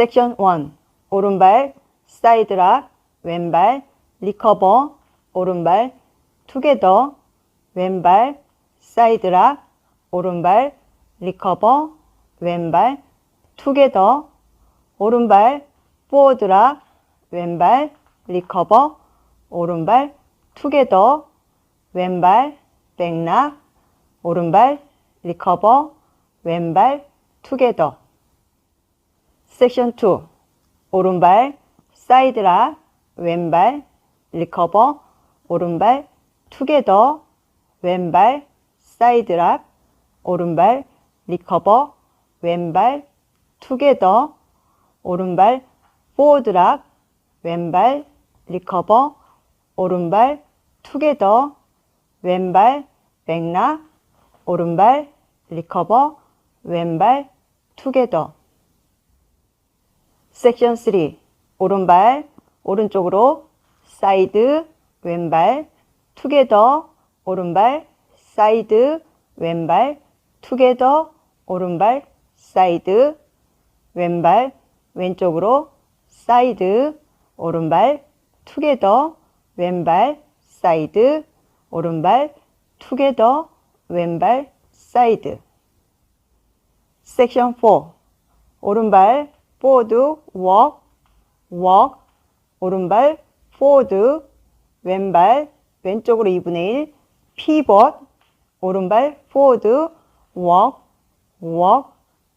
섹션 1 오른발 사이드락 왼발 리커버 오른발 투게더 왼발 사이드락 오른발 리커버 왼발 투게더 오른발 포워드락 왼발 리커버 오른발 투게더 왼발 백락 오른발 리커버 왼발 투게더 섹션 2 오른발 사이드라 왼발 리커버 오른발 투게더 왼발 사이드락 오른발 리커버 왼발 투게더 오른발 포워드락 왼발 리커버 오른발 투게더 왼발 백락 오른발 리커버 왼발 투게더 섹션 3 오른발 오른쪽으로 사이드 왼발 투게더 오른발 사이드 왼발 투게더 오른발 사이드 왼발 왼쪽으로 사이드 오른발 투게더 왼발 사이드 오른발 투게더 왼발 사이드 섹션 4 오른발 forward, walk, walk, 오른발 forward, 왼발 왼쪽으로 2분의 1, pivot, 오른발 forward, walk, walk,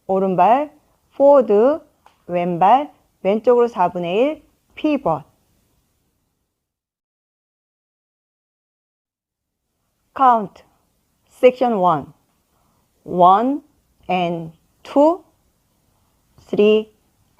오른발 forward, 왼발 왼쪽으로 4분의 1, pivot. count section 1 1 and 2 3